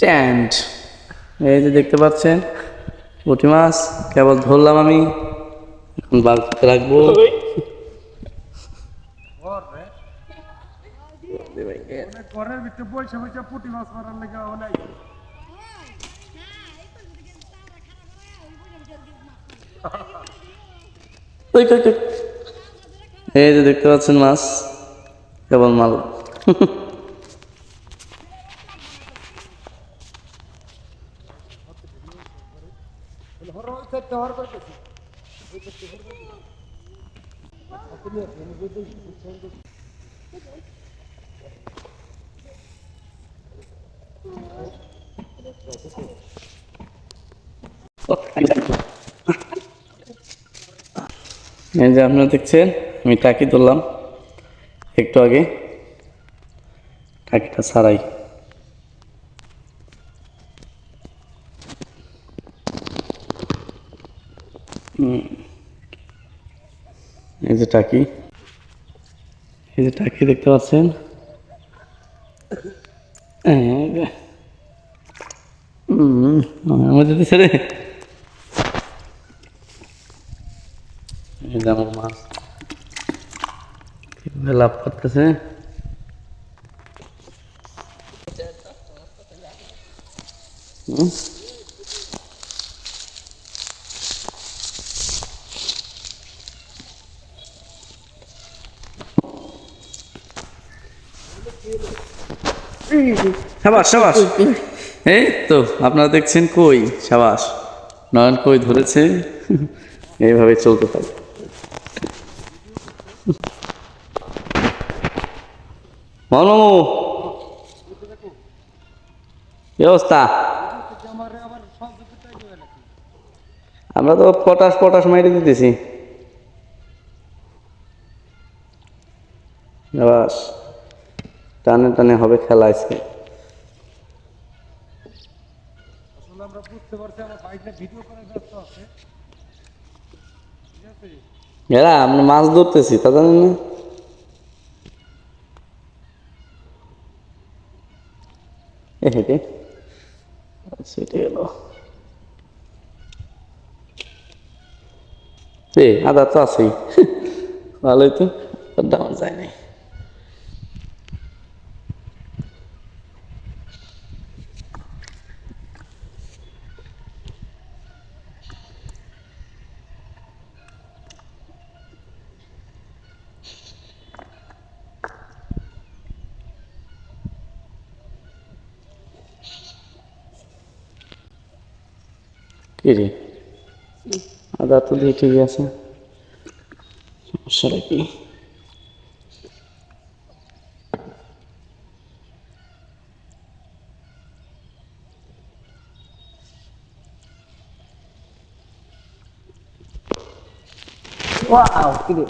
Stand এই যে দেখতে পাচ্ছেন, পুঁটি মাছ, কেবল ধরলাম আমি। এখন করতে রাখব। এই যে দেখতে পাচ্ছেন মাছ, কেবল মাল এই যে আপনারা দেখছেন আমি টাকি তুললাম একটু আগে। টাকিটা ছাড়াই। এই যে টাকি। এই যে টাকি দেখতে পাচ্ছেন? এই যে। হুম, আমাদের দেশে রে এই আমার মাছ কীভাবে লাভ করতেছে? হুম? সাবাস সাবাস। এই তো, আপনারা দেখছেন কই? সাবাস। নয়ন কই ধরেছে? এইভাবে চলতে অবস্থা? আমরা তো পটাশ পটাশ মাইরে দিতেছি। বাস টানে টানে হবে খেলা আজকে। আমরা বুঝতে পারছি আমার বাইকটা ভিডিও করে ব্যস্ত আছে। ঠিক আছে? এরা আমরা মাছ ধরতেছি তা জানেন না? হেঁটে। সেটে এ আদা তো আছেই। ভালোই তো আমার যায় নাই। কি আদা তো দিয়ে ঠিক আছে। সমস্যাটা কি? Wow, gede.